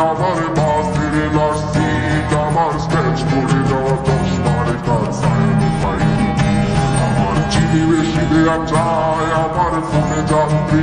আমার মা ফিরে লাশ সিট আমার স্ক্র্যাচ করে যাওয়া চশমার কাজ আমার চিনি বেশি দেয়া চায় আমার ফোনে যাত্রী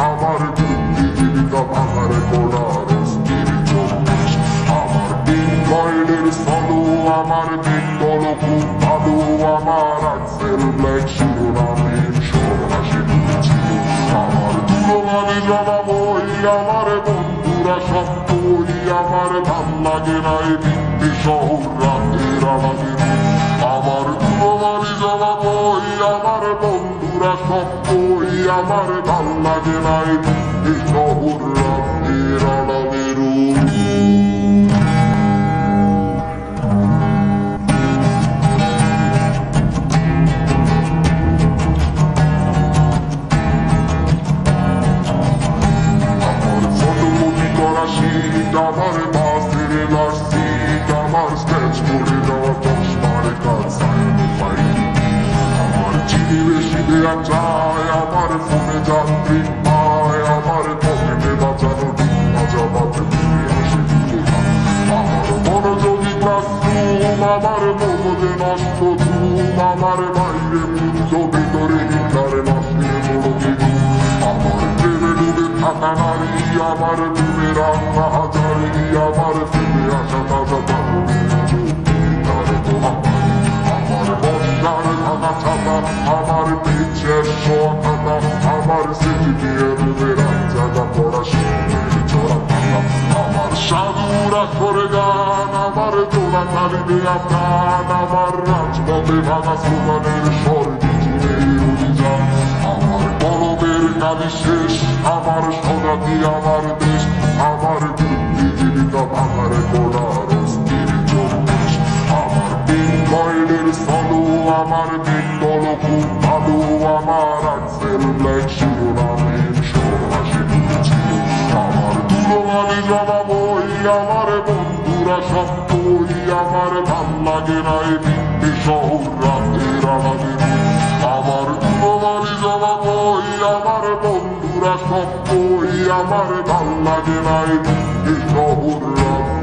আমার বুদ্ধিজীবিতা ভাঙার গোড়ার অস্থির চব্বিশ আমার বিনকয়েলের সলো আমার বিন্দল খুব ভালো আমার আক্সেল ব্ল্যাক শিরোনামের সর্বনাশে ছিল আমার তুলনানে জবাব ওই আমার বন্ধুরা সব ওই আমার ধান লাগে না এই ভিত্তি শহর রাতের আলাদে বন্ধুরা সব ওই আমার ধান লাগে না এই শহর রাতের আলাদে আমার বাসের লাশ সিট আমার স্কেচ করে দেওয়া চশমার কাজ আমার বেশি দেয়া চায় আমার ফোনে যাত্রী পায় আমার পকেটে বাঁচানো মজা বাতে ফিরে আসে আমার মনোযোগী ক্লাসরুম আমার মগজে নষ্ট ধুম আমার বাইরে মুগ্ধ ভিতরে হিটারে নষ্টে বড় আমার প্রেমে ডুবে থাকা নারী আমার ডুবে রাখা হাজারি ছাতা আমার পিছের কথা আমার স্মৃতি দিয়ে ডুবে রাজ্জাদা পড়াশোনার চড়া পাতা আমার সাধুরা করে গান আমার জোড়া খালি দেয়া প্রাণ আমার রাজপথে ভাঙা সুগানের স্বর বিচিরে অভিযান আমার কলমের কালি শেষ আমার সজাতি আমার দেশ আমার বুদ্ধিজীবিতা ভাঙার গোড়ার অস্থির চব্বিশ আমার সলো আমার বিন্দল খুব ভালো আমার আক্সেল ব্ল্যাক শিরোনামের সর্বনাশে ছিল আমার তুলনানে জবাব ওই আমার বন্ধুরা সব ওই আমার ভালো লাগে না এই ভিত্তি শহর রাতের আলাদে আমার তুলনানে জবাব ওই আমার বন্ধুরা সব ওই আমার ভালো লাগে না এই ভিত্তি শহর আলাদে